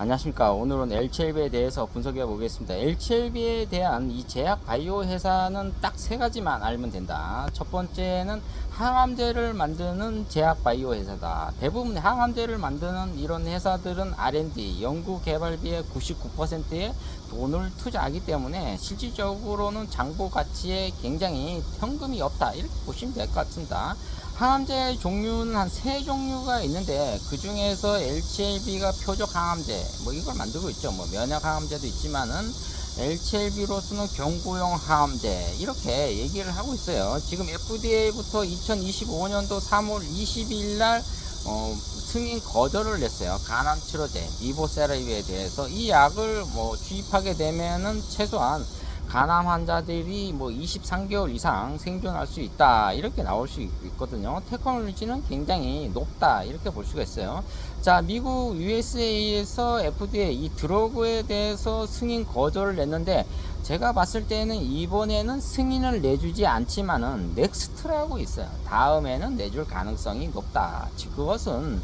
안녕하십니까. 오늘은 LCLB에 대해서 분석해 보겠습니다. LCLB에 대한 이 제약 바이오 회사는 딱 세 가지만 알면 된다. 첫 번째는 항암제를 만드는 제약 바이오 회사다. 대부분 항암제를 만드는 이런 회사들은 R&D, 연구 개발비의 99%의 돈을 투자하기 때문에 실질적으로는 장부 가치에 굉장히 현금이 없다. 이렇게 보시면 될 것 같습니다. 항암제 종류는 한 세 종류가 있는데 그 중에서 LCLB가 표적 항암제 뭐 이걸 만들고 있죠. 뭐 면역 항암제도 있지만은 LCLB로서는 경구용 항암제 이렇게 얘기를 하고 있어요. 지금 FDA부터 2025년도 3월 20일 날 어, 승인 거절을 냈어요. 간암 치료제 리보세라비에 대해서 이 약을 뭐 주입하게 되면은 최소한 간암 환자들이 뭐 23개월 이상 생존할 수 있다 이렇게 나올 수 있- 있거든요. 테크놀로지는 굉장히 높다 이렇게 볼 수가 있어요. 자 미국 USA에서 FDA 이 드러그에 대해서 승인 거절을 냈는데 제가 봤을 때는 이번에는 승인을 내주지 않지만은 넥스트라고 있어요. 다음에는 내줄 가능성이 높다. 즉 그것은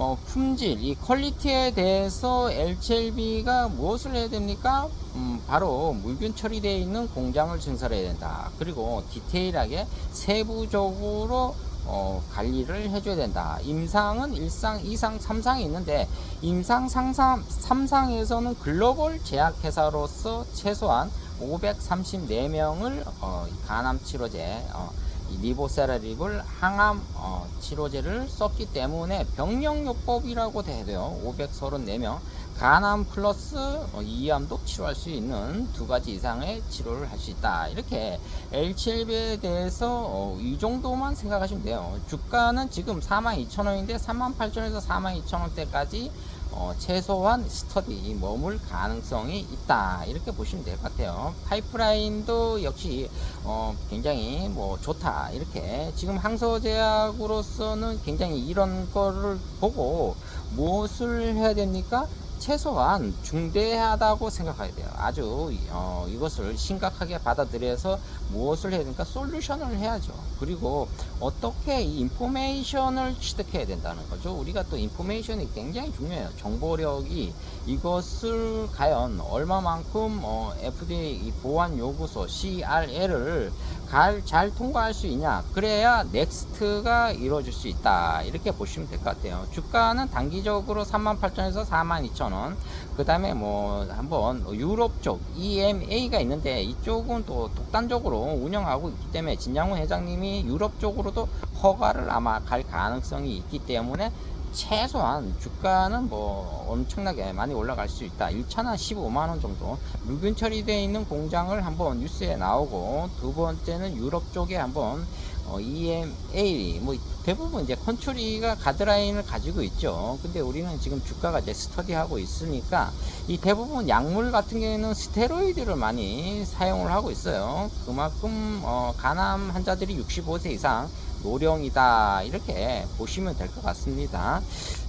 어, 품질, 이 퀄리티에 대해서 LCLB가 무엇을 해야 됩니까? 음, 바로 물균 처리되어 있는 공장을 증설해야 된다. 그리고 디테일하게 세부적으로 어, 관리를 해줘야 된다. 임상은 1상, 2상, 3상이 있는데 임상, 상상, 3상에서는 글로벌 제약회사로서 최소한 534명을 어, 간암 치료제 어, 이 리보세라립을 항암 어, 치료제를 썼기 때문에 병력요법이라고 돼요. 534명 간암 플러스 어, 이암도 치료할 수 있는 두 가지 이상의 치료를 할 수 있다. 이렇게 L7B에 대해서 어, 이 정도만 생각하시면 돼요. 주가는 지금 42,000원인데 38,000원에서 42,000원대까지 어, 최소한 스터디 머물 가능성이 있다. 이렇게 보시면 될 것 같아요. 파이프라인도 역시 어, 굉장히 뭐 좋다. 이렇게 지금 항소제약으로서는 굉장히 이런 거를 보고 무엇을 해야 됩니까 최소한 중대하다고 생각해야 돼요. 아주 어, 이것을 심각하게 받아들여서 무엇을 해야 되니까 솔루션을 해야죠. 그리고 어떻게 이 인포메이션을 취득해야 된다는 거죠. 우리가 또 인포메이션이 굉장히 중요해요. 정보력이 이것을 과연 얼마만큼 어, FDA 이 보안 요구소 CRL을 잘 통과할 수 있냐? 그래야 넥스트가 이루어질 수 있다. 이렇게 보시면 될 것 같아요. 주가는 단기적으로 38,000원에서 42,000원. 그 다음에 뭐 한번 유럽 쪽 EMA가 있는데 이쪽은 또 독단적으로 운영하고 있기 때문에 진양훈 회장님이 유럽 쪽으로도 허가를 아마 갈 가능성이 있기 때문에 최소한 주가는 뭐 엄청나게 많이 올라갈 수 있다. 1차나 15만원 정도. 물균 처리되어 있는 공장을 한번 뉴스에 나오고, 두 번째는 유럽 쪽에 한번 어, EMA, 뭐 대부분 이제 컨트리가 가드라인을 가지고 있죠. 근데 우리는 지금 주가가 이제 스터디하고 있으니까 이 대부분 약물 같은 경우에는 스테로이드를 많이 사용을 하고 있어요. 그만큼 어, 간암 환자들이 65세 이상 노령이다 이렇게 보시면 될 것 같습니다.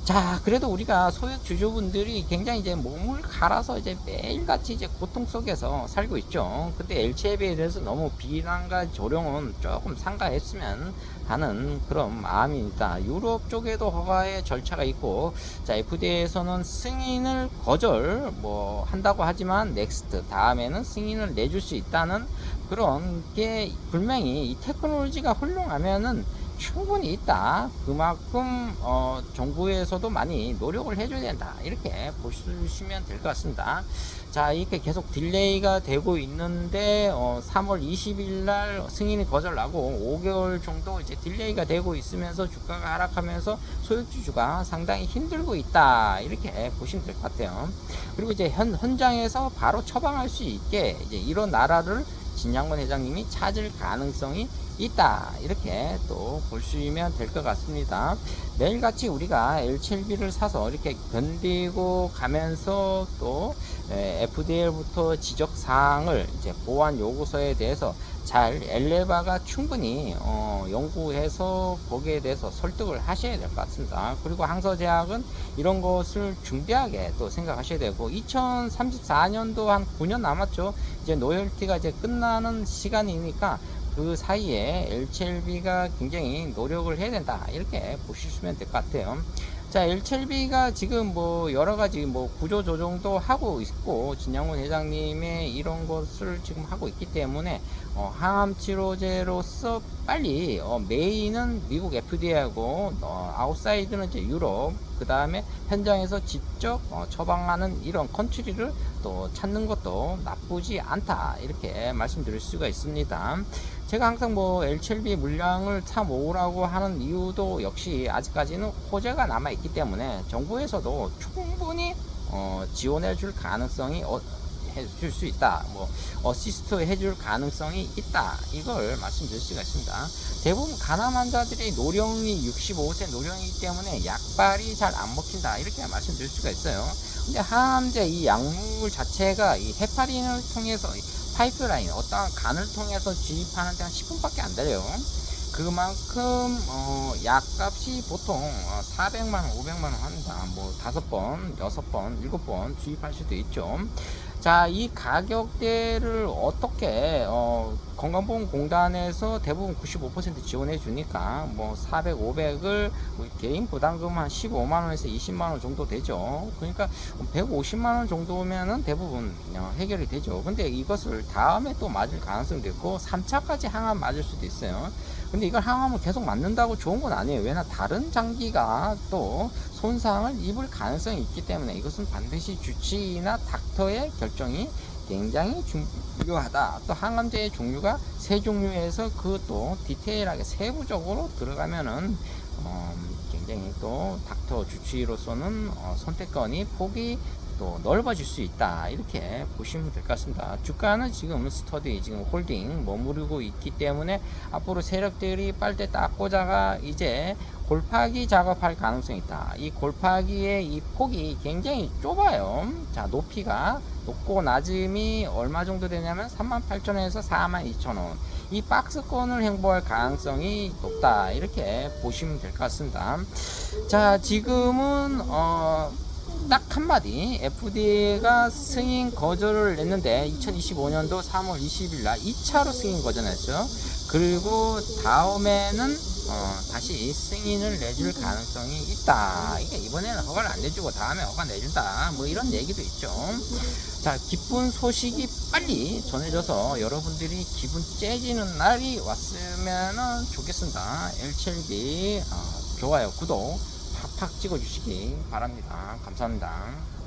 자, 그래도 우리가 소액 주주분들이 굉장히 이제 몸을 갈아서 이제 매일같이 이제 고통 속에서 살고 있죠. 근데 LCF에 대해서 너무 비난과 조롱은 조금 상가했으면 하는 그런 마음입니다. 유럽 쪽에도 허가의 절차가 있고, 자, FDA에서는 승인을 거절 뭐 한다고 하지만 넥스트 다음에는 승인을 내줄 수 있다는 그런 게 분명히 이 테크놀로지가 훌륭하면은 충분히 있다. 그만큼 어, 정부에서도 많이 노력을 해줘야 된다. 이렇게 보시면 될 것 같습니다. 자, 이렇게 계속 딜레이가 되고 있는데 어, 3월 20일 날 승인이 거절나고 5개월 정도 이제 딜레이가 되고 있으면서 주가가 하락하면서 소액주주가 상당히 힘들고 있다. 이렇게 보시면 될 것 같아요. 그리고 이제 현, 현장에서 바로 처방할 수 있게 이제 이런 나라를 진양권 회장님이 찾을 가능성이 있다 이렇게 또 보시면 될 것 같습니다 매일같이 우리가 L7B를 사서 이렇게 견디고 가면서 또 FDA부터 지적사항을 이제 보안 요구서에 대해서 잘 엘레바가 충분히 어, 연구해서 거기에 대해서 설득을 하셔야 될 것 같습니다. 그리고 항서제약은 이런 것을 중대하게 또 생각하셔야 되고 2034년도 한 9년 남았죠. 이제 노열티가 이제 끝나는 시간이니까 그 사이에 LCLB가 굉장히 노력을 해야 된다. 이렇게 보시면 될 것 같아요 자, LCLB가 지금 뭐 여러 가지 뭐 구조 조정도 하고 있고 진양훈 회장님의 이런 것을 지금 하고 있기 때문에 어, 항암 치료제로서 빨리 어, 메인은 미국 FDA하고 어, 아웃사이드는 이제 유럽 그 다음에 현장에서 직접 어, 처방하는 이런 컨트리를 또 찾는 것도 나쁘지 않다 이렇게 말씀드릴 수가 있습니다. 제가 항상 뭐 LCLB 물량을 차 모으라고 하는 이유도 역시 아직까지는 호재가 남아 있기 때문에 정부에서도 충분히 어, 지원해 줄 가능성이 어, 해줄 수 있다. 뭐 어시스트 해줄 가능성이 있다. 이걸 말씀드릴 수가 있습니다. 대부분 간암 환자들이 노령이 65세 노령이기 때문에 약발이 잘 안 먹힌다. 이렇게 말씀드릴 수가 있어요. 근데 항암제 이 약물 자체가 이 헤파린을 통해서 이 파이프라인 어떠한 간을 통해서 주입하는 데 한 10분밖에 안 돼요. 그만큼 어, 약값이 보통 어, 400만 원, 500만 원 한다. 뭐 다섯 번, 여섯 번, 일곱 번 주입할 수도 있죠. 자, 이 가격대를 어떻게 어, 건강보험공단에서 대부분 95% 지원해 주니까 뭐 400, 500을 개인 부담금 한 15만 원에서 20만 원 정도 되죠. 그러니까 150만 원 정도면은 대부분 어, 해결이 되죠. 근데 이것을 다음에 또 맞을 가능성도 있고 3차까지 항암 맞을 수도 있어요. 근데 이걸 항암을 계속 맞는다고 좋은 건 아니에요. 왜냐 다른 장기가 또 손상을 입을 가능성이 있기 때문에 이것은 반드시 주치의나 닥터의 결정이 굉장히 중요하다. 또 항암제의 종류가 세 종류에서 그것도 디테일하게 세부적으로 들어가면은 어, 굉장히 또 닥터 주치의로서는 어, 선택권이 폭이 또 넓어질 수 있다. 이렇게 보시면 될 것 같습니다. 주가는 지금 스터디 지금 홀딩 머무르고 있기 때문에 앞으로 세력들이 빨대 딱 꽂아가 이제 골파기 작업할 가능성이 있다. 이 골파기의 이 폭이 굉장히 좁아요. 자 높이가 높고 낮음이 얼마 정도 되냐면 38,000원에서 42,000원. 이 박스권을 행보할 가능성이 높다. 이렇게 보시면 될 것 같습니다. 자 지금은 어 딱 한마디. FDA가 승인 거절을 냈는데 2025년도 3월 20일 날 2차로 승인 거절했죠. 그리고 다음에는 어, 다시 승인을 내줄 가능성이 있다. 이게 이번에는 허가를 안 내주고 다음에 허가 내준다. 뭐 이런 얘기도 있죠. 자, 기쁜 소식이 빨리 전해져서 여러분들이 기분 째지는 날이 왔으면 좋겠습니다. LCLB 어, 좋아요, 구독 팍팍 찍어주시기 바랍니다. 감사합니다.